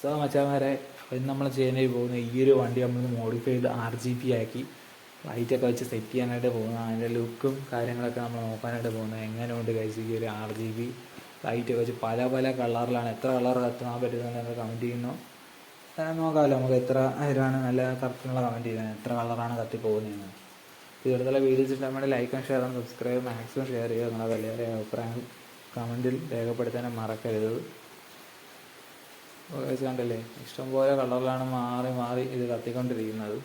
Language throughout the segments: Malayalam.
സോ മച്ചാമാരെ ഇന്ന് നമ്മൾ ചെയ്യാനായി പോകുന്ന ഈ ഒരു വണ്ടി നമ്മൾ മോഡിഫൈ ചെയ്ത് ആർ ജി പി ആക്കി ലൈറ്റൊക്കെ വെച്ച് സെറ്റ് ചെയ്യാനായിട്ട് പോകുന്നത് അതിന്റെ ലുക്കും കാര്യങ്ങളൊക്കെ നമ്മൾ നോക്കാനായിട്ട് പോകുന്നത് എങ്ങനെയുണ്ട് കഴിച്ച് ഈ ഒരു ആർ ജി ബി ലൈറ്റൊക്കെ വെച്ച് പല പല കളറിലാണ് എത്ര കളർ എത്താൻ പറ്റുന്നത് നിങ്ങൾ കമന്റ് ചെയ്യുന്നു. നോക്കാമല്ലോ നമുക്ക് എത്ര ഇതാണ് നല്ല കറക്റ്റിനുള്ള കമന്റ് ചെയ്യുന്നത് എത്ര കളറാണ് കത്തി പോകുന്നതെന്ന്. ഇതുപോലത്തെ വീഡിയോസ് ഇഷ്ടം വേണ്ടി ലൈക്കും ഷെയറും സബ്സ്ക്രൈബ് മാക്സിമം ഷെയർ ചെയ്യുക നിങ്ങളുടെ വലിയ അഭിപ്രായം കമന്റിൽ രേഖപ്പെടുത്താനും മറക്കരുത്. വോയിസ് കണ്ടല്ലേ? ഇഷ്ടംപോലെ കളറിലാണ് മാറി മാറി ഇത് കത്തിക്കൊണ്ടിരിക്കുന്നത്.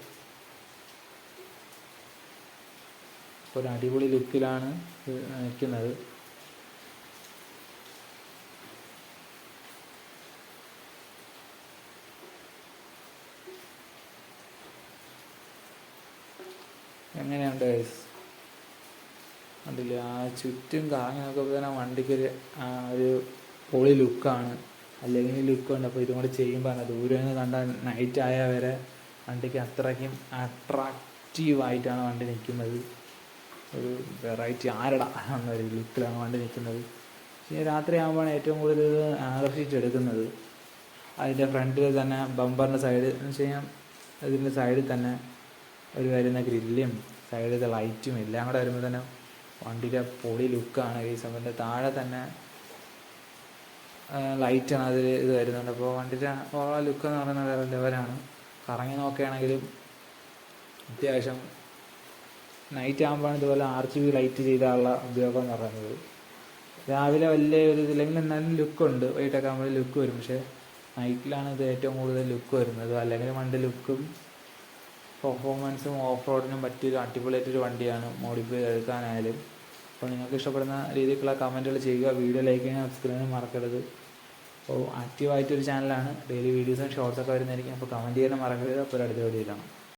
ഒരു അടിപൊളി ലുക്കിലാണ് ഇത് നിൽക്കുന്നത്. എങ്ങനെയുണ്ട് ഗൈസ് കണ്ടില്ലേ? ആ ചുറ്റും കറങ്ങി നോക്കുമ്പോൾ തന്നെ വണ്ടിക്കൊരു ഒരു പൊളി ലുക്കാണ്. അല്ലെങ്കിൽ ലുക്ക് ഉണ്ട്. അപ്പോൾ ഇതും കൂടെ ചെയ്യുമ്പോൾ ദൂരെ നിന്ന് കണ്ട നൈറ്റ് ആയ വരെ വണ്ടിക്ക് അത്രയ്ക്കും അട്രാക്റ്റീവ് ആയിട്ടാണ് വണ്ടി നിൽക്കുന്നത്. ഒരു വെറൈറ്റി ആരടാ എന്നൊരു ലുക്കിലാണ് വണ്ടി നിൽക്കുന്നത്. പക്ഷേ രാത്രി ആകുമ്പോഴാണ് ഏറ്റവും കൂടുതൽ ആകർഷിച്ചെടുക്കുന്നത് അതിന്റെ ഫ്രണ്ടിൽ തന്നെ ബമ്പറിന്റെ സൈഡ് എന്ന് വെച്ച് കഴിഞ്ഞാൽ അതിന്റെ സൈഡിൽ തന്നെ ഒരു വരുന്ന ഗ്രില്ലും സൈഡിലത്തെ ലൈറ്റും എല്ലാം കൂടെ വരുമ്പോൾ തന്നെ വണ്ടിയുടെ പൊളി ലുക്കാണ് ഈ സമയത്ത്. താഴെ തന്നെ ലൈറ്റാണ് അതിൽ ഇത് വരുന്നുണ്ട്. അപ്പോൾ വണ്ടിയുടെ ഓവറോൾ ലുക്ക് എന്ന് പറയുന്നത് വേറെ ലെവലാണ് കറങ്ങി നോക്കുകയാണെങ്കിലും അത്യാവശ്യം നൈറ്റ് ആകുമ്പോഴാണ് ഇതുപോലെ ആർ ജി ബി ലൈറ്റ് ചെയ്താലുള്ള ഉപയോഗം എന്ന് പറയുന്നത്. രാവിലെ വലിയ ഒരു ഇതില്ലെങ്കിൽ എന്നാലും ലുക്കുണ്ട് വൈകിട്ടൊക്കെ ആകുമ്പോൾ ലുക്ക് വരും. പക്ഷേ നൈറ്റിലാണ് ഇത് ഏറ്റവും കൂടുതൽ ലുക്ക് വരുന്നത്. അല്ലെങ്കിൽ വണ്ടി ലുക്കും പെർഫോമൻസും ഓഫ് റോഡിനും പറ്റിയൊരു അടിപൊളിയായിട്ടൊരു വണ്ടിയാണ്. മോഡിഫൈ എടുക്കാനായാലും അപ്പോൾ നിങ്ങൾക്ക് ഇഷ്ടപ്പെടുന്ന രീതിക്കുള്ള കമന്റുകൾ ചെയ്യുക. വീഡിയോ ലൈക്ക് ചെയ്യാൻ സബ്സ്ക്രൈബ് ചെയ്യാൻ മറക്കരുത്. അപ്പോൾ ആക്റ്റീവായിട്ടൊരു ചാനലാണ് ഡെയിലി വീഡിയോസും ഷോർട്സൊക്കെ വരുന്നതായിരിക്കും. അപ്പോൾ കമന്റ് ചെയ്യാൻ മറക്കരുത്. അപ്പോൾ ഒരു അടുത്ത വീഡിയോ കാണാം.